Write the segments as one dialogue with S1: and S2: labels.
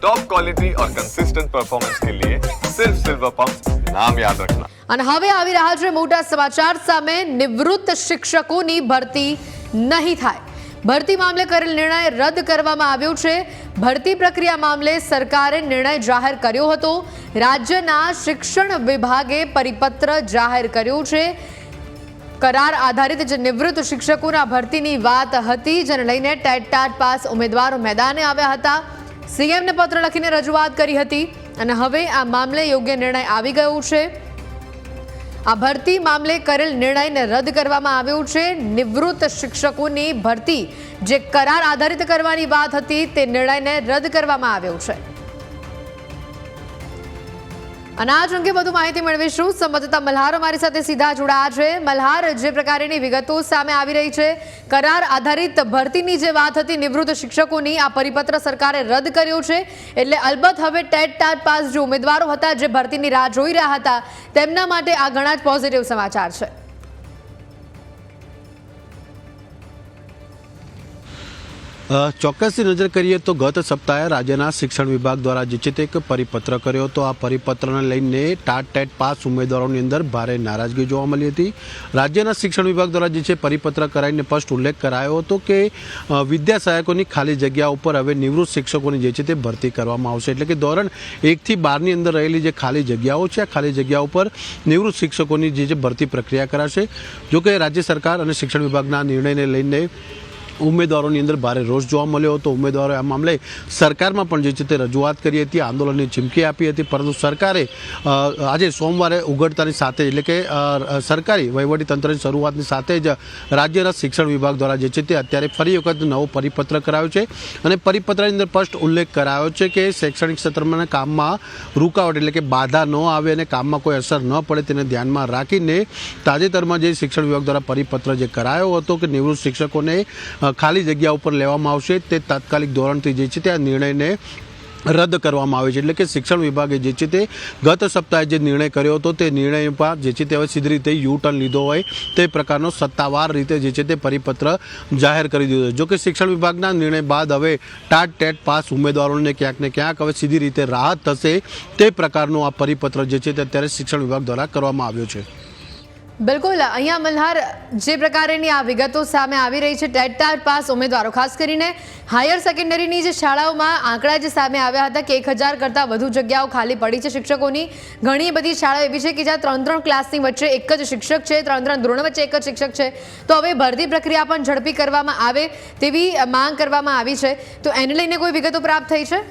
S1: Top quality और consistent performance के लिए सिर्फ सिल्वर पंप नाम याद रखना
S2: અને હવે આવી રહ્યા છે મોટા સમાચાર સામે નિવૃત્ત શિક્ષકોની ભરતી નહીં થાય ભરતી મામલે કરેલ નિર્ણય રદ કરવામાં આવ્યો છે ભરતી પ્રક્રિયા મામલે સરકારે નિર્ણય જાહેર કર્યો હતો રાજ્યના શિક્ષણ વિભાગે પરિપત્ર જાહેર કર્યો છે કરાર આધારિત જે નિવૃત્ત શિક્ષકોના ભરતીની વાત હતી જેને લઈને ટેટ ટાટ પાસ ઉમેદવારો મેદાને આવ્યા હતા સીએમને પત્ર લખીને રજૂઆત કરી હતી અને હવે આ મામલે યોગ્ય નિર્ણય આવી ગયો છે. આ ભરતી મામલે કરેલ નિર્ણયને રદ કરવામાં આવ્યો છે. નિવૃત્ત શિક્ષકોની ભરતી જે કરાર આધારિત કરવાની વાત હતી તે નિર્ણયને રદ કરવામાં આવ્યો છે. અને આ અંગે વધુ માહિતી મેળવીશું. સંવાદદાતા મલ્હાર અમારી સાથે સીધા જોડાયા છે. મલ્હાર, જે પ્રકારની વિગતો સામે આવી રહી છે, કરાર આધારિત ભરતીની જે વાત હતી, નિવૃત્ત શિક્ષકોની, આ પરિપત્ર સરકારે રદ કર્યો છે. એટલે અલબત્ત હવે ટેટ ટાટ પાસ જે ઉમેદવારો હતા, જે ભરતીની રાહ જોઈ રહ્યા હતા, તેમના માટે આ ઘણા જ પોઝિટિવ સમાચાર છે.
S3: ચોક્કસથી નજર કરીએ તો ગત સપ્તાહે રાજ્યના શિક્ષણ વિભાગ દ્વારા જે છે તે એક પરિપત્ર કર્યો હતો. આ પરિપત્રને લઈને ટાટ ટેટ પાસ ઉમેદવારોની અંદર ભારે નારાજગી જોવા મળી હતી. રાજ્યના શિક્ષણ વિભાગ દ્વારા જે છે પરિપત્ર કરાવીને સ્પષ્ટ ઉલ્લેખ કરાયો હતો કે વિદ્યા સહાયકોની ખાલી જગ્યા ઉપર હવે નિવૃત્ત શિક્ષકોની જે છે તે ભરતી કરવામાં આવશે. એટલે કે ધોરણ એકથી બારની અંદર રહેલી જે ખાલી જગ્યાઓ છે, આ ખાલી જગ્યા ઉપર નિવૃત્ત શિક્ષકોની જે છે ભરતી પ્રક્રિયા કરાશે. જોકે રાજ્ય સરકાર અને શિક્ષણ વિભાગના નિર્ણયને લઈને ઉમેદવારોની અંદર ભારે રોષ જોવા મળ્યો હતો. ઉમેદવારોએ આ મામલે સરકારમાં પણ જે છે તે રજૂઆત કરી હતી, આંદોલનની ચીમકી આપી હતી, પરંતુ સરકારે આજે સોમવારે ઉઘડતાની સાથે, એટલે કે સરકારી વહીવટી તંત્રની શરૂઆતની સાથે જ રાજ્યના શિક્ષણ વિભાગ દ્વારા જે છે તે અત્યારે ફરી વખત નવો પરિપત્ર કરાયો છે. અને પરિપત્રની અંદર સ્પષ્ટ ઉલ્લેખ કરાયો છે કે શૈક્ષણિક ક્ષેત્રમાં કામમાં રૂકાવટ, એટલે કે બાધા ન આવે અને કામમાં કોઈ અસર ન પડે તેને ધ્યાનમાં રાખીને તાજેતરમાં જે શિક્ષણ વિભાગ દ્વારા પરિપત્ર જે કરાયો હતો કે નિવૃત્ત શિક્ષકોને ખાલી જગ્યા ઉપર લેવામાં આવશે તે તાત્કાલિક ધોરણથી જે છે તે આ નિર્ણયને રદ કરવામાં આવે છે. એટલે કે શિક્ષણ વિભાગે જે છે તે ગત સપ્તાહે જે નિર્ણય કર્યો હતો તે નિર્ણય પર જે છે તે હવે સીધી રીતે યુ ટર્ન લીધો હોય તે પ્રકારનો સત્તાવાર રીતે જે છે તે પરિપત્ર જાહેર કરી દીધો જો કે શિક્ષણ વિભાગના નિર્ણય બાદ હવે ટાટ ટેટ પાસ ઉમેદવારોને ક્યાંક ને ક્યાંક હવે સીધી રીતે રાહત થશે તે પ્રકારનો આ પરિપત્ર જે છે તે અત્યારે શિક્ષણ વિભાગ દ્વારા કરવામાં આવ્યો છે.
S2: બિલકુલ, અહીંયા મલ્હાર જે પ્રકારની આ વિગતો સામે આવી રહી છે, ટેટ પાસ ઉમેદવારો, ખાસ કરીને હાયર સેકન્ડરીની જે શાળાઓમાં આંકડા જે સામે આવ્યા હતા કે એક હજાર કરતાં વધુ જગ્યાઓ ખાલી પડી છે શિક્ષકોની, ઘણી બધી શાળાઓ એવી છે કે જ્યાં ત્રણ ત્રણ ક્લાસની વચ્ચે એક જ શિક્ષક છે, ત્રણ ત્રણ ધોરણ વચ્ચે એક જ શિક્ષક છે. તો હવે ભરતી પ્રક્રિયા પણ ઝડપી કરવામાં આવે તેવી માંગ કરવામાં આવી છે. તો એને લઈને કોઈ વિગતો પ્રાપ્ત થઈ છે?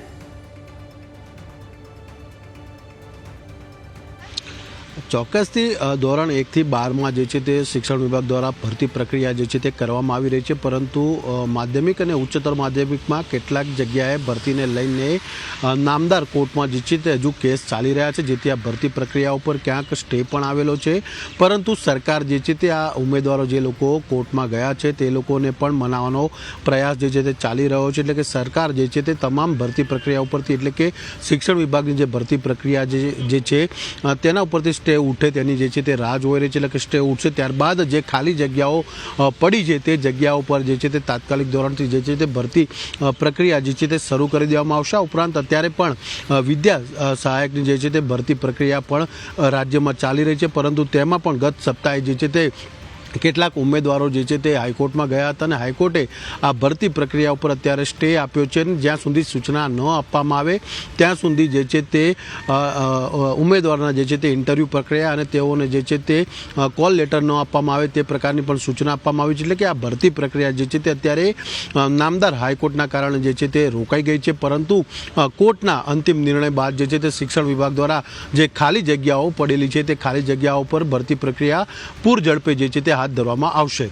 S3: ચોક્કસથી ધોરણ એકથી બારમાં જે છે તે શિક્ષણ વિભાગ દ્વારા ભરતી પ્રક્રિયા જે છે તે કરવામાં આવી રહી છે, પરંતુ માધ્યમિક અને ઉચ્ચતર માધ્યમિકમાં કેટલાક જગ્યાએ ભરતીને લઈને નામદાર કોર્ટમાં જે છે તે હજુ કેસ ચાલી રહ્યા છે, જેથી આ ભરતી પ્રક્રિયા ઉપર ક્યાંક સ્ટે પણ આવેલો છે. પરંતુ સરકાર જે છે તે આ ઉમેદવારો જે લોકો કોર્ટમાં ગયા છે, તે લોકોને પણ મનાવવાનો પ્રયાસ જે છે તે ચાલી રહ્યો છે, એટલે કે સરકાર જે છે તે તમામ ભરતી પ્રક્રિયા ઉપરથી, એટલે કે શિક્ષણ વિભાગની જે ભરતી પ્રક્રિયા જે છે તેના ઉપરથી સ્ટે ઉઠે તેની જે છે તે રાહ જોઈ રહી છે, એટલે કે સ્ટે ઉઠશે ત્યારબાદ જે ખાલી જગ્યાઓ પડી છે તે જગ્યાઓ પર જે છે તે તાત્કાલિક ધોરણથી જે છે તે ભરતી પ્રક્રિયા જે છે તે શરૂ કરી દેવામાં આવશે. ઉપરાંત અત્યારે પણ વિદ્યા સહાયકની જે છે તે ભરતી પ્રક્રિયા પણ રાજ્યમાં ચાલી રહી છે. પરંતુ તેમાં પણ ગત સપ્તાહે જે છે તે કેટલાક ઉમેદવારો જે છે તે હાઈકોર્ટમાં ગયા હતા અને હાઈકોર્ટે આ ભરતી પ્રક્રિયા ઉપર અત્યારે સ્ટે આપ્યો છે અને જ્યાં સુધી સૂચના ન આપવામાં આવે, ત્યાં સુધી જે છે તે ઉમેદવારના જે છે તે ઇન્ટરવ્યૂ પ્રક્રિયા અને તેઓને જે છે તે કોલ લેટર ન આપવામાં આવે તે પ્રકારની પણ સૂચના આપવામાં આવી છે. એટલે કે આ ભરતી પ્રક્રિયા જે છે તે અત્યારે નામદાર હાઈકોર્ટના કારણે જે છે તે રોકાઈ ગઈ છે. પરંતુ કોર્ટના અંતિમ નિર્ણય બાદ જે છે તે શિક્ષણ વિભાગ દ્વારા જે ખાલી જગ્યાઓ પડેલી છે, તે ખાલી જગ્યાઓ પર ભરતી પ્રક્રિયા પૂર ઝડપે જે છે તે હાથ ધરવામાં આવશે.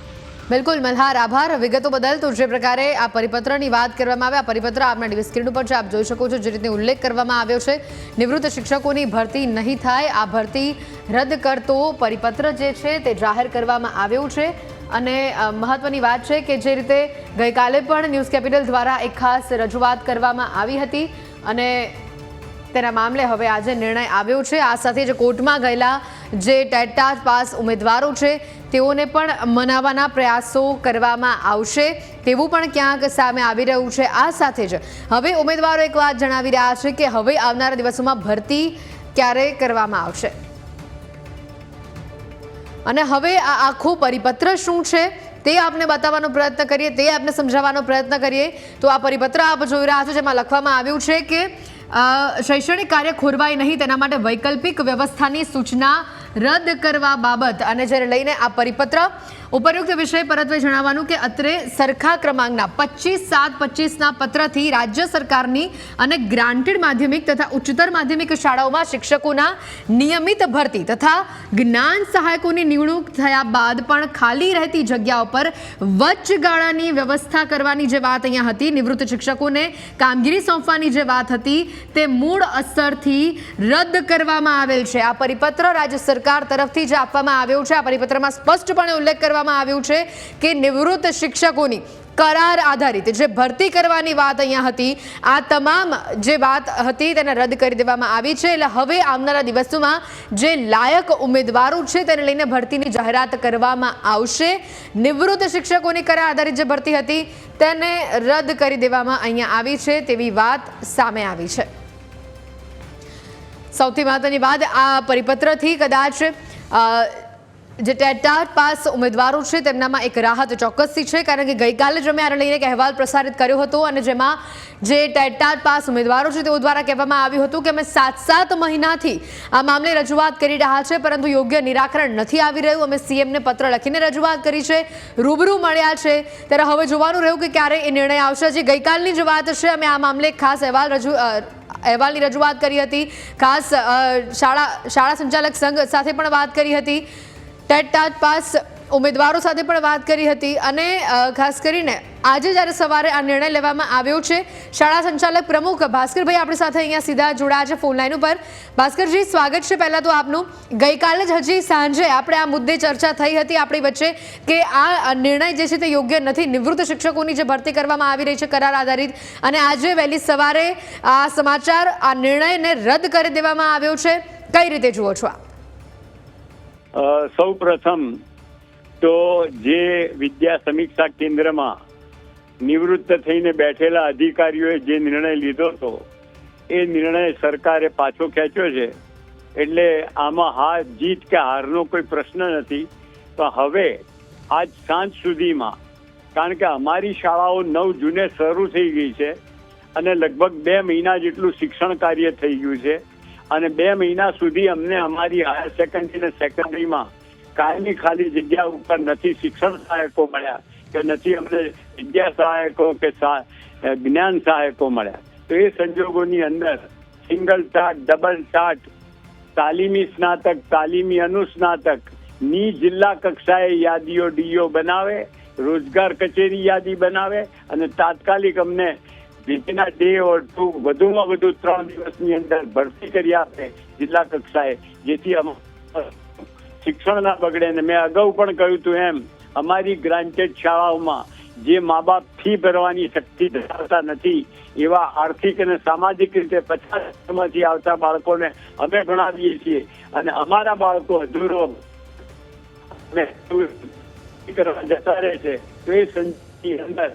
S2: બિલકુલ, મલ્હાર, આભાર. વિગતો બદલ તો જે પ્રકારે આ પરિપત્રની વાત કરવામાં આવે, આ પરિપત્ર આપના ડીવી સ્ક્રીન ઉપર છે. આપ જોઈ શકો છો જે રીતે ઉલ્લેખ કરવામાં આવ્યો છે. નિવૃત્ત શિક્ષકોની ભરતી નહીં થાય. આ ભરતી રદ કરતો પરિપત્ર જે છે તે જાહેર કરવામાં આવ્યું છે. અને મહત્વની વાત છે કે જે રીતે ગઈકાલે પણ ન્યૂઝ કેપિટલ દ્વારા એક ખાસ રજૂઆત કરવામાં આવી હતી. અને તેના મામલે હવે આજે નિર્ણય આવ્યો છે. આ સાથે જે કોર્ટમાં ગયેલા જે ટેટ પાસ ઉમેદવારો છે તેઓને પણ મનાવવાના પ્રયાસો કરવામાં આવશે, તેવું પણ ક્યાંક સામે આવી રહ્યું છે. આ સાથે જ હવે ઉમેદવારો એક વાત જણાવી રહ્યા છે કે હવે આવનારા દિવસોમાં ભરતી ક્યારે કરવામાં આવશે? અને હવે આ આખો પરિપત્ર શું છે? તે આપને બતાવવાનો પ્રયત્ન કરીએ, તે આપને સમજાવવાનો પ્રયત્ન કરીએ. તો આ પરિપત્ર આપ જોઈ રહ્યા છો, જેમાં લખવામાં આવ્યું છે કે શૈક્ષણિક કાર્ય ખોરવાય નહીં, તેના માટે વૈકલ્પિક વ્યવસ્થાની સૂચના રદ કરવા બાબત. અને જ્યારે લઈને આ પરિપત્ર ઉપરયુક્ત વિષય પરત્વે જણાવવાનું કે અત્રે સરખા ક્રમાંકના પચીસ સાત પચીસના પત્રથી રાજ્ય સરકારની અને ગ્રાન્ટેડ માધ્યમિક તથા ઉચ્ચતર માધ્યમિક શાળાઓમાં શિક્ષકોના નિયમિત ભરતી તથા જ્ઞાન સહાયકોની નિમણૂક થયા બાદ પણ ખાલી રહેતી જગ્યાઓ પર વચગાળાની વ્યવસ્થા કરવાની જે વાત અહીંયા હતી, નિવૃત્ત શિક્ષકોને કામગીરી સોંપવાની જે વાત હતી, તે મૂળ અસરથી રદ કરવામાં આવેલ છે. આ પરિપત્ર રાજ્ય સરકાર તરફથી જે આપવામાં આવ્યો છે, આ પરિપત્રમાં સ્પષ્ટપણે ઉલ્લેખ કરવામાં આવ્યું છે કે નિવૃત્ત શિક્ષકોની કરાર આધારિત જે ભરતી કરવાની વાત અહીંયા હતી, આ તમામ જે વાત હતી તેને રદ કરી દેવામાં આવી છે. એટલે હવે આવનારા દિવસોમાં જે લાયક ઉમેદવારો છે તેને લઈને ભરતીની જાહેરાત કરવામાં આવશે. નિવૃત્ત શિક્ષકોની કરાર આધારિત જે ભરતી હતી તેને રદ કરી દેવામાં અહીંયા આવી છે તેવી વાત સામે આવી છે. સૌથી મહત્વની વાત આ પરિપત્રથી કદાચ જે ટેટાટ પાસ ઉમેદવારો છે, તેમનામાં એક રાહત ચોક્કસથી છે, કારણ કે ગઈકાલે જ અમે આને લઈને એક અહેવાલ પ્રસારિત કર્યો હતો અને જેમાં જે ટેટાટ પાસ ઉમેદવારો છે, તેઓ દ્વારા કહેવામાં આવ્યું હતું કે અમે સાત સાત મહિનાથી આ મામલે રજૂઆત કરી રહ્યા છે, પરંતુ યોગ્ય નિરાકરણ નથી આવી રહ્યું. અમે સીએમને પત્ર લખીને રજૂઆત કરી છે, રૂબરૂ મળ્યા છે. ત્યારે હવે જોવાનું રહ્યું કે ક્યારે એ નિર્ણય આવશે. જે ગઈકાલની જે વાત છે, અમે આ મામલે ખાસ અહેવાલ રજૂ અહેવાલની રજૂઆત કરી હતી. ખાસ શાળા શાળા સંચાલક સંઘ સાથે પણ વાત કરી હતી. ટેટ પાસ ઉમેદવારો સાથે પણ વાત કરી હતી અને ખાસ કરીને આજે જ્યારે સવારે આ નિર્ણય લેવામાં આવ્યો છે, શાળા સંચાલક પ્રમુખ ભાસ્કરભાઈ આપણી સાથે અહીંયા સીધા જોડાયા છે ફોનલાઈન ઉપર. ભાસ્કરજી, સ્વાગત છે પહેલાં તો આપનું. ગઈકાલે જ હજી સાંજે આપણે આ મુદ્દે ચર્ચા થઈ હતી આપણી વચ્ચે કે આ નિર્ણય જે છે તે યોગ્ય નથી. નિવૃત્ત શિક્ષકોની જે ભરતી કરવામાં આવી રહી છે કરાર આધારિત અને આજે વહેલી સવારે આ સમાચાર, આ નિર્ણયને રદ કરી દેવામાં આવ્યો છે. કઈ રીતે જુઓ છો આપ?
S4: સૌ પ્રથમ તો જે વિદ્યા સમીક્ષા કેન્દ્રમાં નિવૃત્ત થઈને બેઠેલા અધિકારીઓએ જે નિર્ણય લીધો હતો, એ નિર્ણય સરકારે પાછો ખેંચ્યો છે. એટલે આમાં હાર જીત કે હારનો કોઈ પ્રશ્ન નથી. તો હવે, આજ સાંજ સુધીમાં, કારણ કે અમારી શાળાઓ નવ જૂને શરૂ થઈ ગઈ છે અને લગભગ બે મહિના જેટલું શિક્ષણ કાર્ય થઈ ગયું છે અને બે મહિના સુધી અમને અમારી હાયર સેકન્ડરી અને સેકન્ડરીમાં કાયમી ખાલી જગ્યા ઉપર નથી શિક્ષણ સહાયકો મળ્યા કે નથી અમને વિદ્યા સહાયકો કે જ્ઞાન સહાયકો મળ્યા. તો એ સંજોગોની અંદર સિંગલ ટાટ ડબલ ટાટ તાલીમી સ્નાતક, તાલીમી અનુસ્નાતક, ની જિલ્લા કક્ષાએ યાદીઓ ડીઓ બનાવે, રોજગાર કચેરી યાદી બનાવે અને તાત્કાલિક અમને વિધિના ડે ઓર ટુ વધુમાં વધુ ત્રણ દિવસની અંદર ભરતી કરી આપે જિલ્લા કક્ષાએ, જેથી શિક્ષણ ના બગડે. ને મેં અગાઉ પણ કહ્યું હતું એમ, અમારી ગ્રાન્ટેડ શાળાઓમાં જે મા બાપ ફી ભરવાની શક્તિ ધરાવતા નથી, એવા આર્થિક અને સામાજિક રીતે પછાતમાંથી આવતા બાળકોને અમે ભણાવીએ છીએ. અને અમારા બાળકો અધૂરો કરવા જતા રહે છે. તો એ સંજોગની અંદર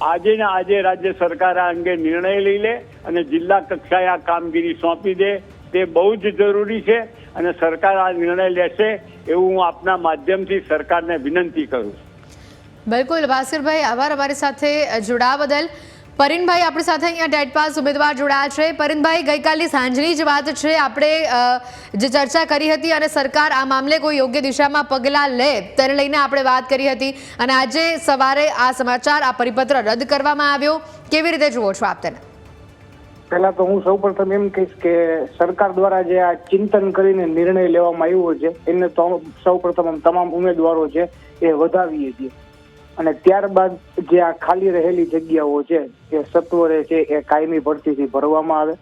S4: આજે ને આજે રાજ્ય સરકાર આ અંગે નિર્ણય લઈ લે અને જિલ્લા કક્ષાએ આ કામગીરી સોંપી દે. તે બહુ જ જરૂરી છે અને સરકાર આ નિર્ણય લેશે એવું હું આપના માધ્યમથી સરકારને વિનંતી કરું
S2: બિલકુલ ભાસ્કરભાઈ આભાર અમારી સાથે જોડાવા બદલ. પરિનભાઈ આપણી સાથે અહીંયા ડેડ પાસ ઉમેદવાર જોડાયા છે. પરિનભાઈ ગઈકાલની સાંજની જ વાત છે. આપણે જે ચર્ચા કરી હતી અને સરકાર આ મામલે કોઈ યોગ્ય દિશામાં પગલાં લે તેને લઈને આપણે વાત કરી હતી. અને આજે સવારે આ સમાચાર, આ પરિપત્ર રદ કરવામાં આવ્યો. કેવી રીતે જુઓ છો આપ તેને?
S5: પહેલા તો હું સૌપ્રથમ એમ કહીશ કે સરકાર દ્વારા જે આ ચિંતન કરીને નિર્ણય લેવામાં આવ્યો છે એને તો સૌપ્રથમ તમામ ઉમેદવારો છે એ વધાવીએ છીએ. અને ત્યારબાદ જે આ ખાલી રહેલી જગ્યાઓ છે એ સત્વરે છે, એ કાયમી ભરતીથી ભરવામાં આવે.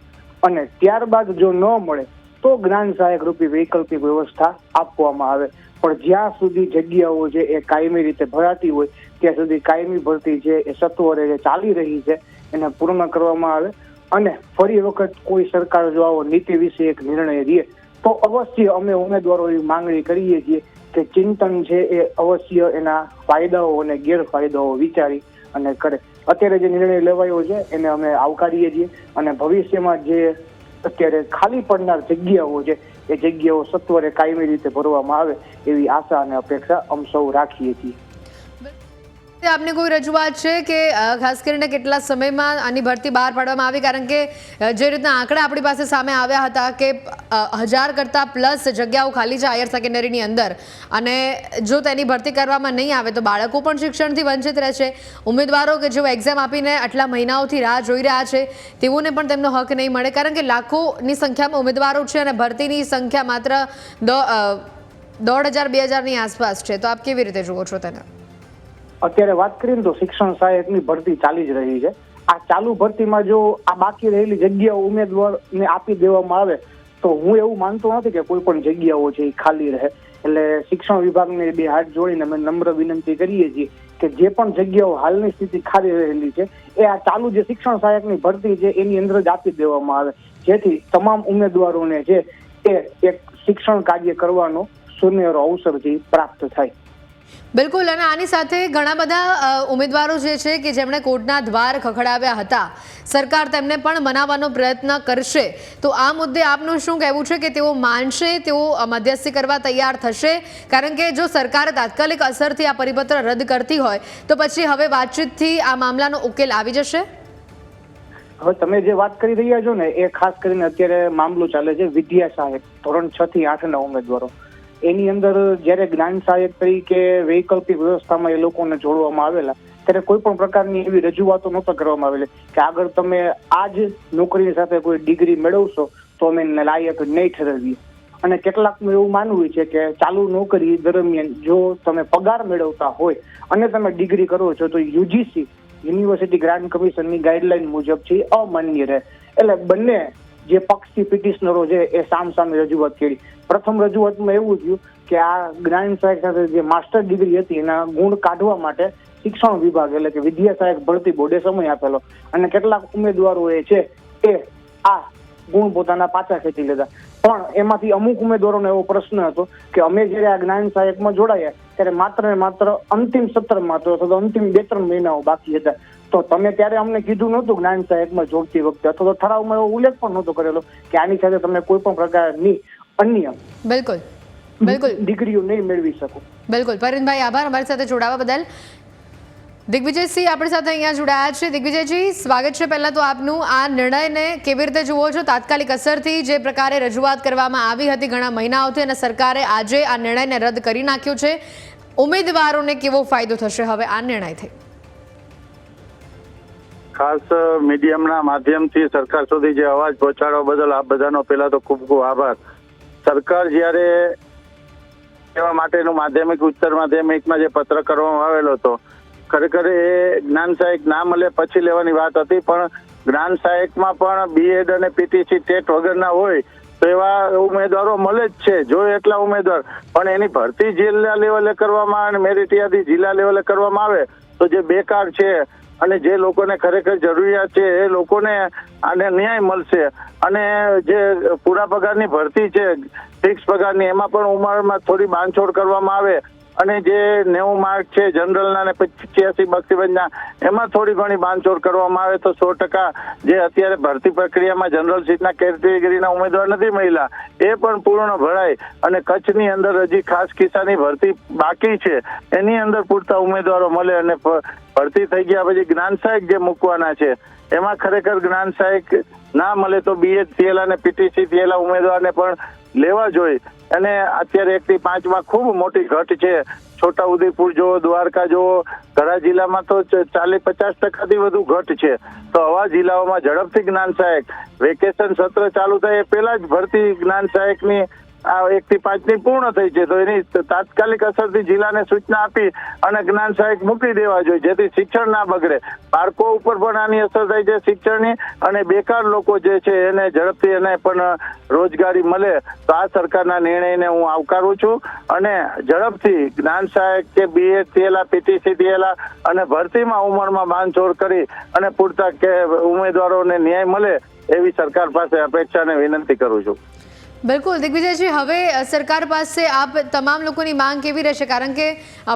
S5: અને ત્યારબાદ જો ન મળે, તો જ્ઞાન સહાયક રૂપી વૈકલ્પિક વ્યવસ્થા આપવામાં આવે. પણ જ્યાં સુધી જગ્યાઓ છે, એ કાયમી રીતે ભરાતી હોય, ત્યાં સુધી કાયમી ભરતી છે એ સત્વરે જે ચાલી રહી છે, એને પૂર્ણ કરવામાં આવે. અને ફરી વખત કોઈ સરકાર જો આવો નીતિ વિશે એક નિર્ણય લે, તો અવશ્ય અમે ઉમેદવારોની માંગણી કરીએ છીએ કે ચિંતન છે એ અવશ્ય એના ફાયદાઓ અને ગેરફાયદાઓ વિચારી અને કરે. અત્યારે જે નિર્ણય લેવાયો છે, એને અમે આવકારીએ છીએ અને ભવિષ્યમાં જે અત્યારે ખાલી પડનાર જગ્યાઓ છે, એ જગ્યાઓ સત્વરે કાયમી રીતે ભરવામાં આવે એવી આશા અને અપેક્ષા અમે સૌ રાખીએ છીએ.
S2: આપની કોઈ રજૂઆત છે કે ખાસ કરીને કેટલા સમયમાં આની ભરતી બહાર પાડવામાં આવી? કારણ કે જે રીતના આંકડા આપણી પાસે સામે આવ્યા હતા કે હજાર કરતાં પ્લસ જગ્યાઓ ખાલી છે હાયર સેકન્ડરીની અંદર. અને જો તેની ભરતી કરવામાં નહીં આવે તો બાળકો પણ શિક્ષણથી વંચિત રહેશે. ઉમેદવારો કે જેઓ એક્ઝામ આપીને આટલા મહિનાઓથી રાહ જોઈ રહ્યા છે, તેઓને પણ તેમનો હક નહીં મળે. કારણ કે લાખોની સંખ્યામાં ઉમેદવારો છે અને ભરતીની સંખ્યા માત્ર દોઢ હજાર, બે હજારની આસપાસ છે. તો આપ કેવી રીતે જુઓ છો તેને?
S5: અત્યારે વાત કરીએ ને તો શિક્ષણ સહાયકની ભરતી ચાલી જ રહી છે. આ ચાલુ ભરતીમાં જો આ બાકી રહેલી જગ્યાઓ ઉમેદવારને આપી દેવામાં આવે, તો હું એવું માનતો નથી કે કોઈ પણ જગ્યાઓ છે એ ખાલી રહે. એટલે શિક્ષણ વિભાગને બે હાથ જોડીને અમે નમ્ર વિનંતી કરીએ છીએ કે જે પણ જગ્યાઓ હાલની સ્થિતિ ખાલી રહેલી છે, એ આ ચાલુ જે શિક્ષણ સહાયકની ભરતી છે એની અંદર જ આપી દેવામાં આવે. જેથી તમામ ઉમેદવારોને છે એ એક શિક્ષણ કાર્ય કરવાનો સુનેરો અવસર છે એ પ્રાપ્ત થાય.
S2: બિલકુલ, અને આની સાથે ઘણા બધા ઉમેદવારો જે છે કે જેમણે કોર્ટના દ્વાર ખખડાવ્યા હતા, સરકાર તેમને પણ મનાવવાનો પ્રયત્ન કરશે. તો આ મુદ્દે આપનું શું કહેવું છે કે તેઓ માનશે, તેઓ મધ્યસ્થી કરવા તૈયાર થશે? કારણ કે જો સરકાર તાત્કાલિક અસરથી આ પરિપત્ર રદ કરતી હોય, તો પછી હવે વાતચીતથી આ મામલાનો ઉકેલ આવી જશે?
S5: હવે તમે જે વાત કરી રહ્યા છો ને, એ ખાસ કરીને અત્યારે મામલો ચાલે છે વિદ્યા સાહેબ, ધોરણ છ થી આઠ ના ઉમેદવારો. એની અંદર જ્યારે જ્ઞાન સહાયક તરીકે વૈકલ્પિક વ્યવસ્થામાં એ લોકોને જોડવામાં આવેલા, ત્યારે કોઈ પણ પ્રકારની એવી રજૂઆતો નહોતા કરવામાં આવેલી કે આગળ તમે આ જ નોકરીની સાથે કોઈ ડિગ્રી મેળવશો, તો અમે લાયક નહીં ઠેરવીએ. અને કેટલાકનું એવું માનવું છે કે ચાલુ નોકરી દરમિયાન જો તમે પગાર મેળવતા હોય અને તમે ડિગ્રી કરો છો, તો યુજીસી, યુનિવર્સિટી ગ્રાન્ટ કમિશનની ગાઈડલાઈન મુજબ છે અમાન્ય રહે. એટલે બંને જે પક્ષથી પિટિશનરો છે એ સામ સામે રજૂઆત કરી. પ્રથમ રજૂઆતમાં એવું થયું કે આ જ્ઞાન સહાયક સાથે જે માસ્ટર ડિગ્રી હતી એના ગુણ કાઢવા માટે શિક્ષણ વિભાગ એટલે કે વિદ્યા સહાયક ભરતી બોર્ડે સમય આપેલો. અને કેટલાક ઉમેદવારો એ છે એ આ ગુણ પોતાના પાછા ખેંચી લેતા પણ એમાંથી અમુક ઉમેદવારોનો એવો પ્રશ્ન હતો કે અમે જ્યારે આ જ્ઞાન સહાયકમાં જોડાયા, ત્યારે માત્ર ને માત્ર અંતિમ સત્રમાં તો અંતિમ બે ત્રણ મહિનાઓ બાકી હતા. તો તમે ત્યારે અમને કીધું નહોતું જ્ઞાન સાહેબમાં જોડતી વખતે. અથવા તો ઠરાવમાં એવો ઉલ્લેખ પણ નહોતો કરેલો કે આની સાથે તમે કોઈ પણ પ્રકારની અન્ય
S2: બિલકુલ. બિલકુલ.
S5: ડિગ્રીઓ નહીં મેળવી શકો.
S2: બિલકુલ. પરિણભાઈ આભાર અમારી સાથે જોડાવા બદલ. દિગ્વિજયસિંહ આપણી સાથે અહીંયા જોડાયા છે. દિગ્વિજયજી સ્વાગત છે પહેલાં તો આપનું. આ નિર્ણયને કેવી રીતે જુઓ છો? તાત્કાલિક અસરથી જે પ્રકારે રજૂઆત કરવામાં આવી હતી ઘણા મહિનાઓથી અને સરકારે આજે આ નિર્ણયને રદ કરી નાખ્યો છે. ઉમેદવારોને કેવો ફાયદો થશે હવે આ નિર્ણયથી?
S6: ખાસ મીડિયમના માધ્યમથી સરકાર સુધી જે અવાજ પહોંચાડવા બદલ આપ બધાનો પહેલા તો ખૂબ ખૂબ આભાર. સરકાર જ્યારે એવા માટેનું માધ્યમિક ઉચ્ચતર માધ્યમિકમાં જે પત્ર કરવામાં આવેલો હતો, ખરેખર એ જ્ઞાન સહાયક ના મળે પછી લેવાની વાત હતી, પણ જ્ઞાન સહાયકમાં પણ બીએડ અને પીટીસી ટેટ વગરના હોય, તો એવા ઉમેદવારો મળે જ છે, જો એટલા ઉમેદવાર. પણ એની ભરતી જિલ્લા લેવલે કરવામાં અને મેરિટ યાદી જિલ્લા લેવલે કરવામાં આવે, તો જે બેકાર છે અને જે લોકોને ખરેખર જરૂરિયાત છે, એ લોકોને આને ન્યાય મળશે. અને જે પૂરા પગારની ભરતી છે, ફિક્સ પગારની, એમાં પણ ઉંમરમાં થોડી બાંધછોડ કરવામાં આવે. અને જે નેવું માર્ક છે, જનરલના ને પચ્યાસી બક્ષીબંધના એમાં થોડી ઘણી બાંધછોડ કરવામાં આવે તો સો ટકા જે અત્યારે ભરતી પ્રક્રિયામાં જનરલ સીટના કેટેગરીના ઉમેદવાર નથી મળેલા એ પણ પૂર્ણ ભરાય અને કચ્છની અંદર હજી ખાસ કિસ્સાની ભરતી બાકી છે, એની અંદર પૂરતા ઉમેદવારો મળે અને ભરતી થઈ ગયા પછી જ્ઞાન સહાયક જે મૂકવાના છે, એમાં ખરેખર જ્ઞાન સહાયક ના મળે તો બીએચ થયેલા અને પીટીસી થયેલા ઉમેદવારને પણ લેવા જોઈએ. અને અત્યારે એક થી પાંચમાં ખૂબ મોટી ઘટ છે. છોટા ઉદેપુર જો દ્વારકા જો ઘણા જિલ્લામાં તો ચાલીસ પચાસ ટકાથી વધુ ઘટ છે. તો આવા જિલ્લાઓમાં ઝડપથી જ્ઞાન સહાયક વેકેશન સત્ર ચાલુ થાય એ પહેલા જ ભરતી જ્ઞાન સહાયકની આ એક થી પાંચની પૂર્ણ થઈ છે. તો એની તાત્કાલિક અસરથી જિલ્લાને સૂચના આપી અને જ્ઞાન સહાયક મૂકી દેવા જોઈએ, જેથી શિક્ષણ ના બગડે. બાળકો ઉપર પણ આની અસર થાય છે શિક્ષણની અને બેકાર લોકો જે છે એને ઝડપથી એને પણ રોજગારી મળે. તો આ સરકારના નિર્ણયને હું આવકારું છું અને ઝડપથી જ્ઞાન સહાયક કે બીએડ થયેલા પીટીસી થયેલા અને ભરતીમાં ઉંમરમાં બાંધછોડ કરી અને પૂરતા કે ઉમેદવારોને ન્યાય મળે એવી સરકાર પાસે અપેક્ષા અને વિનંતી કરું છું.
S2: બિલકુલ દિગ્વિજયજી હવે સરકાર પાસે આપ તમામ લોકોની માંગ કેવી રહેશે? કારણ કે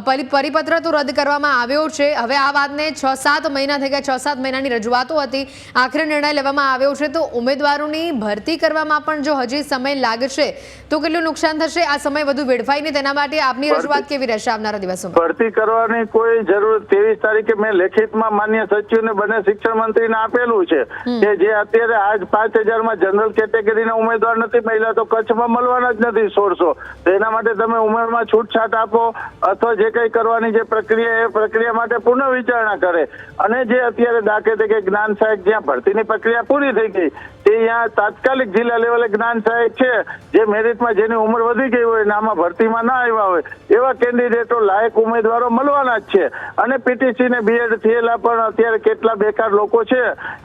S2: પરિપત્ર તો રદ કરવામાં આવ્યો છે. હવે આ વાતને છ સાત મહિના થઈ ગયા છ સાત મહિનાની રજૂઆતો હતી. આખરે નિર્ણય લેવામાં આવ્યો છે. તો ઉમેદવારોની ભરતી કરવામાં પણ જો હજી સમય લાગશે તો કેટલું નુકસાન થશે? આ સમય વધુ વેડફાઈને તેના માટે આપની રજૂઆત કેવી રહેશે આવનારા દિવસોમાં?
S6: ભરતી કરવાની કોઈ જરૂર ત્રેવીસ તારીખે મેં લેખિતમાં માન્ય સચિવને બંને શિક્ષણ મંત્રીને આપેલું છે કે જે અત્યારે આજ પાંચ હજારમાં જનરલ કેટેગરીના ઉમેદવાર નથી મહિલા તો કચ્છમાં મળવાના જ નથી સોળસો. તો એના માટે તમે ઉમેરમાં છૂટછાટ આપો અથવા જે કંઈ કરવાની જે પ્રક્રિયા એ પ્રક્રિયા માટે પુનઃ વિચારણા કરે. અને જે અત્યારે દાખલે તરીકે જ્ઞાન સહાયક જ્યાં ભરતીની પ્રક્રિયા પૂરી થઈ ગઈ, તે અહીંયા તાત્કાલિક જિલ્લા લેવલે જ્ઞાન સહાયક છે, જે મેરિટમાં જેની ઉંમર વધી ગઈ હોય અને આમાં ભરતીમાં ના આવ્યા હોય, એવા કેન્ડિડેટો લાયક ઉમેદવારો મળવાના જ છે. અને પીટીસી ને બીએડ થયેલા પણ અત્યારે કેટલા બેકાર લોકો છે,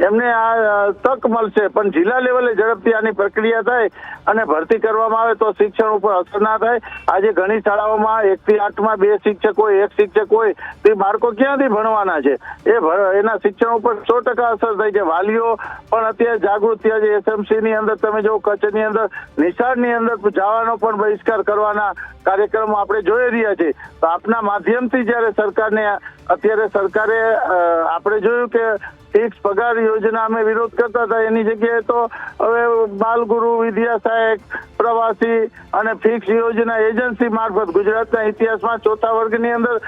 S6: એમને આ તક મળશે. પણ જિલ્લા લેવલે ઝડપથી આની પ્રક્રિયા થાય અને ભરતી કરવામાં આવે તો શિક્ષણ ઉપર અસર ના થાય. આજે ઘણી શાળાઓમાં એક થી આઠમાં બે શિક્ષક હોય એક શિક્ષક હોય, તે બાળકો ક્યાંથી ભણવાના છે? એ એના શિક્ષણ ઉપર સો ટકા અસર થાય છે. વાલીઓ પણ અત્યારે જાગૃત થયા છે. એસએમસી ની અંદર તમે જો કચ્છની અંદર, નિશાળની અંદર જવાનો પણ બહિષ્કાર કરવાના કાર્યક્રમો આપણે જોઈ રહ્યા છે. તો આપના માધ્યમથી જ્યારે સરકારને, અત્યારે સરકારે આપણે જોયું કે ફિક્સ પગાર યોજના અમે વિરોધ કરતા હતા. એની જગ્યાએ તો હવે બાલગુરુ વિદ્યા સહાયક પ્રવાસી અને ફિક્સ યોજના એજન્સી મારફત ગુજરાતના ઇતિહાસમાં ચોથા વર્ગની અંદર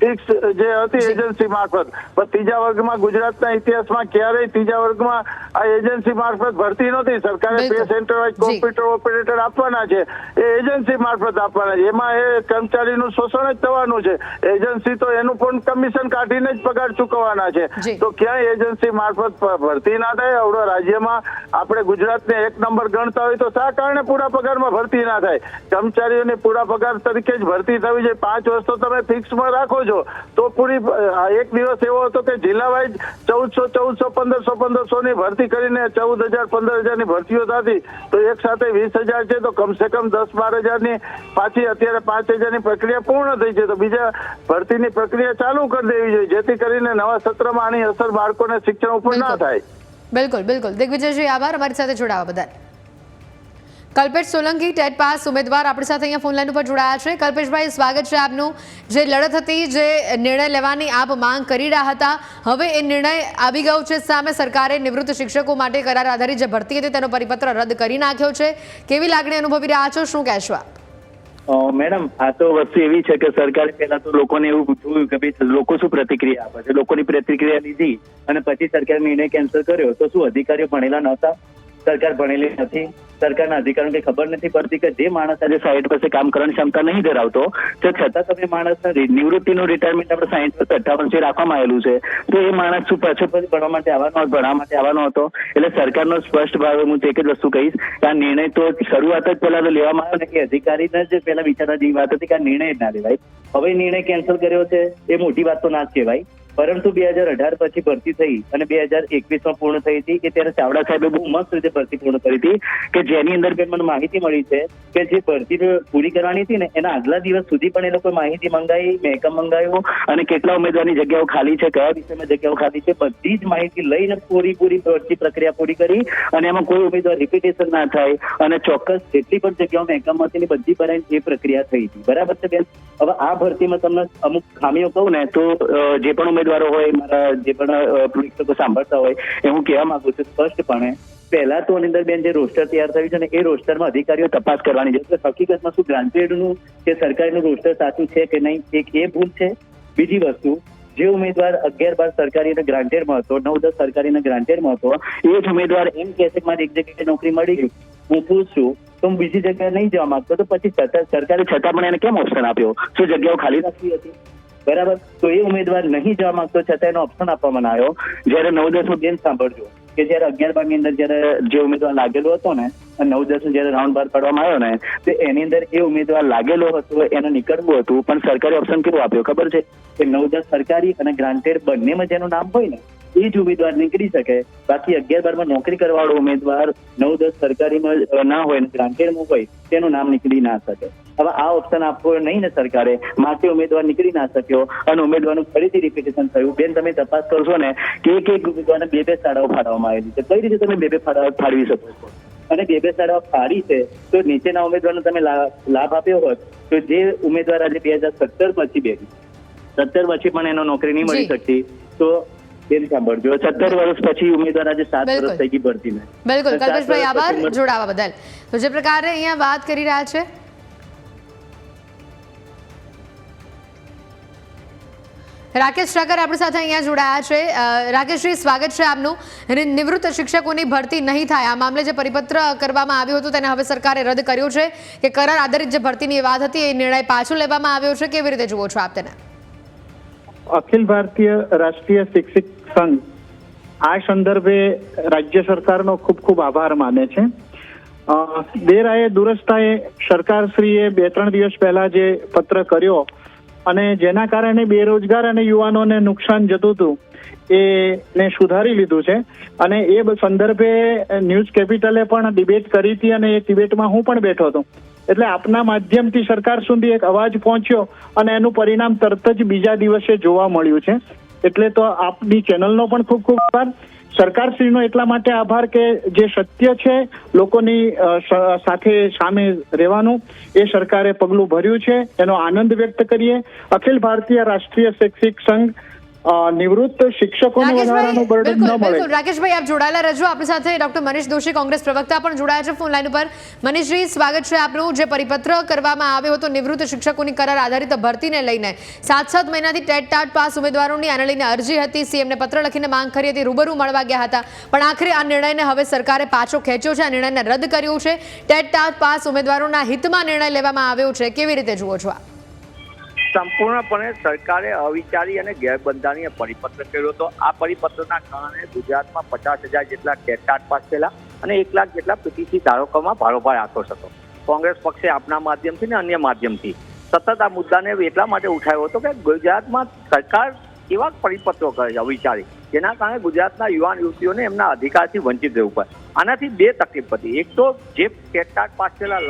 S6: જે હતી એજન્સી મારફત. પણ ત્રીજા વર્ગમાં ગુજરાતના ઇતિહાસમાં ક્યારેય ત્રીજા વર્ગમાં આ એજન્સી મારફત ભરતી નહોતી. સરકારે. બે સેન્ટર વાઇઝ કોમ્પ્યુટર ઓપરેટર આપવાના છે. એ એજન્સી મારફત આપવાના છે. એમાં એ કર્મચારીનું શોષણ જ થવાનું છે. એજન્સી તો એનું પણ કમિશન કાઢીને જ પગાર ચૂકવવાના છે. તો ક્યાંય એજન્સી મારફત ભરતી ના થાય? આવડો રાજ્યમાં આપણે ગુજરાતને એક નંબર ગણતા હોય તો શા કારણે પૂરા પગારમાં ભરતી ના થાય? કર્મચારીઓને પૂરા પગાર તરીકે જ ભરતી થવી જોઈએ. પાંચ વર્ષ તો તમે ફિક્સમાં રાખો છો તો પૂરી એક દિવસ એવો હતો કે જિલ્લા વાઇઝ ચૌદસો ચૌદસો પંદરસો પંદરસો ની ભરતી કરીને ચૌદ હજાર પંદર હજારની ભરતીઓ થતી. તો એક સાથે વીસ હજાર છે તો કમસે કમ દસ બાર હજારની પાછી અત્યારે પાંચ હજારની પ્રક્રિયા પૂર્ણ થઈ છે. તો બીજા ભરતીની પ્રક્રિયા ચાલુ કરી દેવી જોઈએ જેથી કરીને નવા સત્રમાં આની અસર બાળકોને શિક્ષણ ઉપર ના થાય.
S2: બિલકુલ બિલકુલ. દિગ્વિજયજી આભાર. અમારી સાથે જોડાવા બદલ. કલ્પેશ સોલંકી, ટેટ પાસ ઉમેદવાર આપણી સાથે અહીંયા ફોનલાઈન ઉપર જોડાયા છે. કલ્પેશભાઈ, સ્વાગત છે આપનું. જે લડત હતી, જે નિર્ણય લેવાની આપ માંગ કરી રહ્યા હતા, હવે એ નિર્ણય આવી ગયો છે સામે સરકારે નિવૃત્ત શિક્ષકો માટે કરાર આધારિત જે ભરતી હતી, તેનો પરિપત્ર રદ કરી નાખ્યો છે. કેવી લાગણી અનુભવી રહ્યા છો? શું કહેશો
S7: મેડમ, આ તો વસ્તુ એવી છે કે સરકારે પહેલા તો લોકોને એવું પૂછ્યું કે ભાઈ, લોકો શું પ્રતિક્રિયા આપે છે? લોકોની પ્રતિક્રિયા લીધી અને પછી સરકારે નિર્ણય કેન્સલ કર્યો. તો શું અધિકારીઓ ભણેલા નહોતા? સરકાર ભણેલી નથી, સરકારના અધિકારીઓને ખબર નથી પડતી કે જે માણસ આજે સાઈઠ પાસે કામ કરવાની ક્ષમતા નહીં ધરાવતો, તો છતાં તમે માણસને નિવૃત્તિનું રિટાયરમેન્ટ આપણે સાઈઠ વર્ષ અઠ્ઠાવન છે, રાખવામાં આવેલું છે, તો એ માણસ શું પાછો પછી ભણવા માટે આવવાનો ભણવા માટે આવવાનો હતો. એટલે સરકારનો સ્પષ્ટ ભાવે હું એક જ વસ્તુ કહીશ કે આ નિર્ણય તો શરૂઆત જ પહેલા તો લેવામાં આવ્યો ને કે અધિકારીને જ પહેલા વિચારવા જેવી વાત હતી કે આ નિર્ણય જ ના લેવાય. હવે નિર્ણય કેન્સલ કર્યો છે, એ મોટી વાત તો ના જ કહેવાય. પરંતુ બે હજાર અઢાર પછી ભરતી થઈ અને બે હજાર એકવીસમાં પૂર્ણ થઈ હતી કે ત્યારે ચાવડા સાહેબે બહુ મસ્ત રીતે ભરતી પૂર્ણ કરી હતી કે જેની અંદર બેન મને માહિતી મળી છે કે જે ભરતી પૂરી કરવાની હતી ને એના આગલા દિવસ સુધી પણ એ લોકો માહિતી મંગાવી, મહેકમ મંગાવ્યો અને કેટલા ઉમેદવારની જગ્યાઓ ખાલી છે, કયા વિષયમાં જગ્યાઓ ખાલી છે, બધી જ માહિતી લઈને પૂરી પૂરી ભરતી પ્રક્રિયા પૂરી કરી અને એમાં કોઈ ઉમેદવાર રિપીટેશન ના થાય અને ચોક્કસ જેટલી પણ જગ્યાઓ મહેકમ હતી બધી ભરાઈને એ પ્રક્રિયા થઈ હતી. બરાબર છે બેન? હવે આ ભરતીમાં તમને અમુક ખામીઓ કહું ને તો જે પણ ઉમેદવારો હોય, મારા જે પણ પ્રેક્ષકો સાંભળતા હોય, એ હું કહેવા માંગુ છું સ્પષ્ટપણે, પહેલા તો આની અંદર બેન જે રોસ્ટર તૈયાર થયું છે ને, એ રોસ્ટરમાં અધિકારીઓ તપાસ કરવાની છે. કે હકીકતમાં શું, ગ્રાન્ટેડનું કે સરકારીનું રોસ્ટર સાચું છે કે નહીં, એક એ ભૂલ છે. બીજી વસ્તુ, જે ઉમેદવાર અગિયાર બાર સરકારી અને ગ્રાન્ટેડમાં હતો, નવ દસ સરકારી અને ગ્રાન્ટેડમાં હતો, એ જ ઉમેદવાર એમ કહે છે કે મારી એક જગ્યાએ નોકરી મળી ગઈ. હું ખુશ છું તો હું બીજી જગ્યાએ નહીં જવા માંગતો, તો પછી સરકારે છતાં પણ એને કેમ ઓપ્શન આપ્યો? શું જગ્યાઓ ખાલી રાખવી હતી? બરાબર? તો એ ઉમેદવાર નહીં જવા માંગતો છતાં એનો ઓપ્શન આપવામાં આવ્યો. જયારે નવ દસ ગેમ સાંભળજો, કે જયારે અગિયાર બારની અંદર જયારે જે ઉમેદવાર લાગેલો હતો ને નવ દસ જયારે રાઉન્ડ બાર પાડવામાં આવ્યો ને, તો એની અંદર એ ઉમેદવાર લાગેલો હતો, એને નીકળવું હતું, પણ સરકારે ઓપ્શન કેવું આપ્યો? ખબર છે કે નવ દસ સરકારી અને ગ્રાન્ટેડ બંનેમાં જેનું નામ હોય ને એ જ ઉમેદવાર નીકળી શકે. બાકી અગિયાર બારમાં નોકરી કરવાવાળો ઉમેદવાર નવ દસ સરકારીમાં ના હોય ગ્રાન્ટેડમાં હોય તેનું નામ નીકળી ના શકે. હવે આ ઓપ્શન આપવો નહીં ને સરકારે માટે ઉમેદવાર નીકળી ના શક્યો અને ઉમેદવારનું ફરીથી રિપીટેશન થયું. બેન તમે તપાસ કરશો ને કે એક એક ઉમેદવારને બે બે શાળાઓ ફાળવવામાં આવેલી છે. કઈ રીતે તમે બે બે ફાડવી ફાળવી શકો છો? અને બે બે શાળાઓ ફાળી છે તો નીચેના ઉમેદવારને તમે લાભ આપ્યો હોત તો જે ઉમેદવાર આજે બે હજાર સત્તર પછી બે સત્તર પછી પણ એનો નોકરી નહીં મળી શકતી તો બેન સાંભળજો? સત્તર વર્ષ પછી ઉમેદવાર આજે સાત વર્ષ થઈ ગઈ ભરતીને.
S2: બિલકુલ. કલ્પેશભાઈ આભાર. જોડાવા બદલ. તો જે પ્રકારે અહીંયા વાત કરી રહ્યા છે. રાકેશ ઠાકર આપણી સાથે અહીંયા જોડાયા છે. રાકેશજી સ્વાગત છે આપનું. નિવૃત્ત શિક્ષકોની ભરતી નહીં થાય. આ મામલે જે પરિપત્ર કરવામાં આવ્યું હતું તેને હવે સરકારે રદ કર્યો છે. કે કરાર આધારિત જે ભરતીની વાત હતી એ નિર્ણય પાછો લેવામાં આવ્યો છે. કેવી રીતે જુઓ છો આપ તેને?
S8: અખિલ ભારતીય રાષ્ટ્રીય શિક્ષક સંઘ આ સંદર્ભે રાજ્ય સરકારનો ખૂબ ખૂબ આભાર માને છે. દેરાએ, દુરસ્તાએ સરકારશ્રીએ બે ત્રણ દિવસ પહેલા જે પત્ર કર્યો અને જેના કારણે બેરોજગાર અને યુવાનોને નુકસાન જતું હતું એને સુધારી લીધું છે. અને એ સંદર્ભે ન્યૂઝ કેપિટલે પણ ડિબેટ કરી હતી અને એ ડિબેટમાં હું પણ બેઠો હતો. એટલે આપના માધ્યમથી સરકાર સુધી એક અવાજ પહોંચ્યો અને એનું પરિણામ તરત જ બીજા દિવસે જોવા મળ્યું છે. એટલે તો આપની ચેનલનો પણ ખૂબ ખૂબ આભાર. સરકારશ્રીનો એટલા માટે આભાર કે જે સત્ય છે, લોકોની સાથે સામે રહેવાનું, એ સરકારે પગલું ભર્યું છે. એનો આનંદ વ્યક્ત કરીએ. અખિલ ભારતીય રાષ્ટ્રીય શૈક્ષિક સંઘ નિવૃત્ત શિક્ષકોને વધારાનું બર્ડન ન મળે.
S2: રાકેશભાઈ આપ જોડાયેલા રહેજો આપણી સાથે ડોક્ટર મનીષ દોશી કોંગ્રેસ પ્રવક્તા પણ જોડાયા છે ફોન લાઈન ઉપર. મનીષજી સ્વાગત છે આપનું. જે પરિપત્ર કરવામાં આવ્યો હતો નિવૃત્ત શિક્ષકોની કરાર આધારિત ભરતીને લઈને સાત સાત મહિનાથી ટેટ ટાટ પાસ ઉમેદવારોની આને લઈને અરજી હતી. સીએમને પત્ર લખીને માંગ કરી હતી. રૂબરૂ મળવા ગયા હતા. પણ આખરે આ નિર્ણયને હવે સરકારે પાછો ખેંચ્યો છે. આ નિર્ણયને રદ કર્યો છે. ટેટ ટાટ પાસ ઉમેદવારોના હિતમાં નિર્ણય લેવામાં આવ્યો છે. કેવી રીતે જુઓ છો આ
S9: સંપૂર્ણપણે સરકારે અવિચારી અને ગેરબંધારણીય પરિપત્ર કર્યો હતો. આ પરિપત્રના કારણે ગુજરાતમાં પચાસ હજાર જેટલા ટેટાટ પાસ થયેલા અને એક લાખ જેટલા પીટીસી ધારકોમાં ભારોભાર આક્રોશ હતો. કોંગ્રેસ પક્ષે આપના માધ્યમથી ને અન્ય માધ્યમથી સતત આ મુદ્દાને એટલા માટે ઉઠાવ્યો હતો કે ગુજરાતમાં સરકાર એવા પરિપત્રો કરે છે અવિચારી, જેના કારણે ગુજરાતના યુવાન યુવતીઓને એમના અધિકારથી વંચિત રહેવું પડે. આનાથી બે તકલીફ હતી એક તો જે ટેટાટ પાસ થયેલા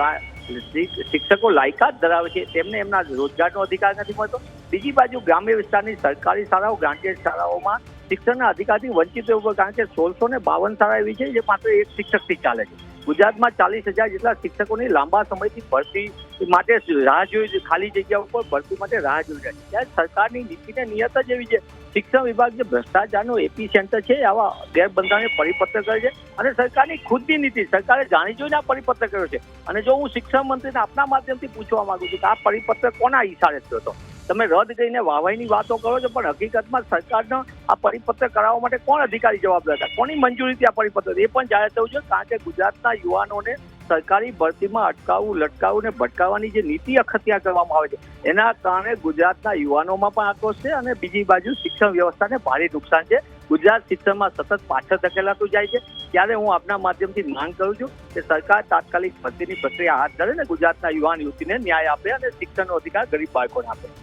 S9: શિક્ષકો લાયકાત ધરાવે છે, તેમને એમના રોજગારનો અધિકાર નથી મળતો. બીજી બાજુ ગ્રામ્ય વિસ્તારની સરકારી શાળાઓ, ગ્રાન્ટેડ શાળાઓમાં શિક્ષણના અધિકારથી વંચિત પડે, કારણ કે સોળસો ને બાવન શાળા એવી છે જે માત્ર એક શિક્ષકથી ચાલે છે. ગુજરાતમાં ચાલીસ હજાર જેટલા શિક્ષકોની લાંબા સમયથી ભરતી માટે રાહ જોઈ ખાલી જગ્યા ઉપર ભરતી માટે રાહ જોઈ રહ્યા છે. ત્યારે સરકારની નીતિને નિયત જ એવી છે, શિક્ષણ વિભાગ જે ભ્રષ્ટાચારનો એપી સેન્ટર છે આવા ગેરબંધારણીય પરિપત્ર કરે છે અને સરકારની ખુદની નીતિ, સરકારે જાણી જોઈને આ પરિપત્ર કર્યો છે. અને જો હું શિક્ષણ મંત્રીને આપના માધ્યમથી પૂછવા માંગુ છું કે આ પરિપત્ર કોના ઈશારે થયો હતો? તમે રદ કરીને વાવાઈની વાતો કરો છો, પણ હકીકતમાં સરકારનો આ પરિપત્ર કરાવવા માટે કોણ અધિકારી જવાબદાર હતા? કોની મંજૂરીથી આ પરિપત્ર? એ પણ જાહેર થયું છે, કારણ કે ગુજરાતના યુવાનોને સરકારી ભરતીમાં અટકાવવું, લટકાવવું ને ભટકાવવાની જે નીતિ અખત્યા કરવામાં આવે છે, એના કારણે ગુજરાતના યુવાનોમાં પણ આક્રોશ છે અને બીજી બાજુ શિક્ષણ વ્યવસ્થાને ભારે નુકસાન છે. ગુજરાત શિક્ષણમાં સતત પાછળ ધકેલાતું જાય છે. ત્યારે હું આપના માધ્યમથી માંગ કરું છું કે સરકાર તાત્કાલિક ભરતીની પ્રક્રિયા હાથ ધરે ને ગુજરાતના યુવાન યુવતીને ન્યાય આપે અને શિક્ષણનો અધિકાર ગરીબ બાળકોને આપે.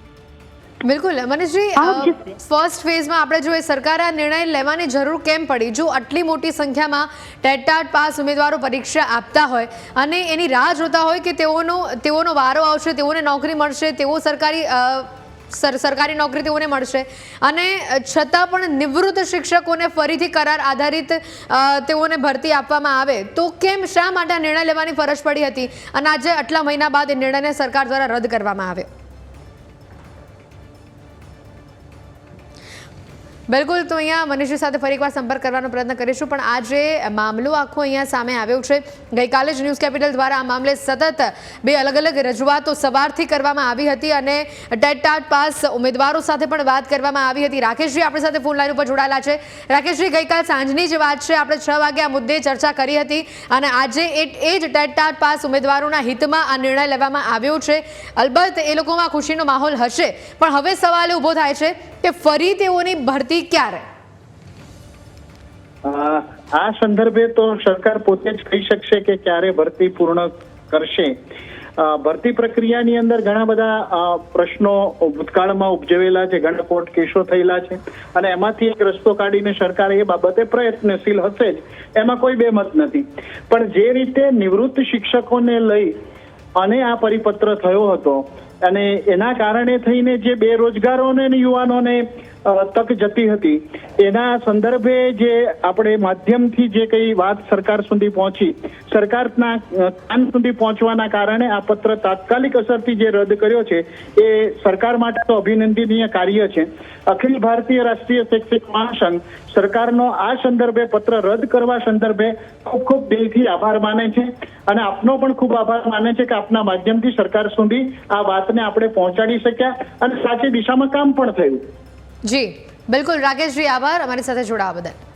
S2: બિલકુલ. મનીષજી ફર્સ્ટ ફેઝમાં આપણે જો એ સરકારે આ નિર્ણય લેવાની જરૂર કેમ પડી? જો આટલી મોટી સંખ્યામાં ટેટાટ પાસ ઉમેદવારો પરીક્ષા આપતા હોય અને એની રાહ જોતા હોય કે તેઓનો તેઓનો વારો આવશે તેઓને નોકરી મળશે તેઓ સરકારી સર સરકારી નોકરી તેઓને મળશે અને છતાં પણ નિવૃત્ત શિક્ષકોને ફરીથી કરાર આધારિત તેઓને ભરતી આપવામાં આવે તો કેમ શા માટે નિર્ણય લેવાની ફરજ પડી હતી? અને આજે આટલા મહિના બાદ એ નિર્ણયને સરકાર દ્વારા રદ કરવામાં આવ્યો બિલકુલ, તો અહીંયા મનીષજી સાથે ફરી એકવાર સંપર્ક કરવાનો પ્રયત્ન કરીશું, પણ આજે મામલો આખો અહીંયા સામે આવ્યો છે. ગઈકાલે જ ન્યૂઝ કેપિટલ દ્વારા આ મામલે સતત બે અલગ અલગ રજૂઆતો સવારથી કરવામાં આવી હતી અને ટેટ પાસ ઉમેદવારો સાથે પણ વાત કરવામાં આવી હતી. રાકેશજી આપણી સાથે ફોન લાઈન ઉપર જોડાયેલા છે. રાકેશજી, ગઈકાલ સાંજની જ વાત છે, આપણે છ વાગે આ મુદ્દે ચર્ચા કરી હતી અને આજે એ જ ટાટ પાસ ઉમેદવારોના હિતમાં આ નિર્ણય લેવામાં આવ્યો છે. અલબત્ત એ લોકોમાં ખુશીનો માહોલ હશે, પણ હવે સવાલ ઊભો થાય છે કે ફરી તેઓની ભરતી ક્યારે?
S8: આ સંદર્ભે તો સરકાર પોતે જ કહી શકશે કે ક્યારે ભરતી પૂર્ણ કરશે. ભરતી પ્રક્રિયાની અંદર ઘણા બધા પ્રશ્નો ભૂતકાળમાં ઉપજવેલા છે ઘણા કોર્ટ કેસો થયેલા છે અને એમાંથી એક રસ્તો કાઢીને સરકાર એ બાબતે પ્રયત્નશીલ હશે જ. એમાં કોઈ બેમત નથી. પણ જે રીતે નિવૃત્ત શિક્ષકોને લઈ અને આ પરિપત્ર થયો હતો અને એના કારણે થઈને જે બેરોજગારોને યુવાનોને તક જતી હતી. એના સંદર્ભે જે આપણે માધ્યમથી જે કઈ વાત સરકાર સુધી પહોંચી, સરકારના કાન સુધી પહોંચવાના કારણે આ પત્ર તાત્કાલિક અસરથી જે રદ કર્યો છે, એ સરકાર માટે તો અભિનંદનીય કાર્ય છે. અખિલ ભારતીય રાષ્ટ્રીય શૈક્ષિક મહાસંઘ સરકારનો આ સંદર્ભે પત્ર રદ કરવા સંદર્ભે ખૂબ ખૂબ દિલથી આભાર માને છે અને આપનો પણ ખૂબ આભાર માને છે કે આપના માધ્યમથી સરકાર સુધી આ વાતને આપણે પહોંચાડી શક્યા અને સાચી દિશામાં કામ પણ થયું.
S2: જી બિલકુલ. રાકેશજી આભાર. અમારી સાથે જોડાવા બદલ.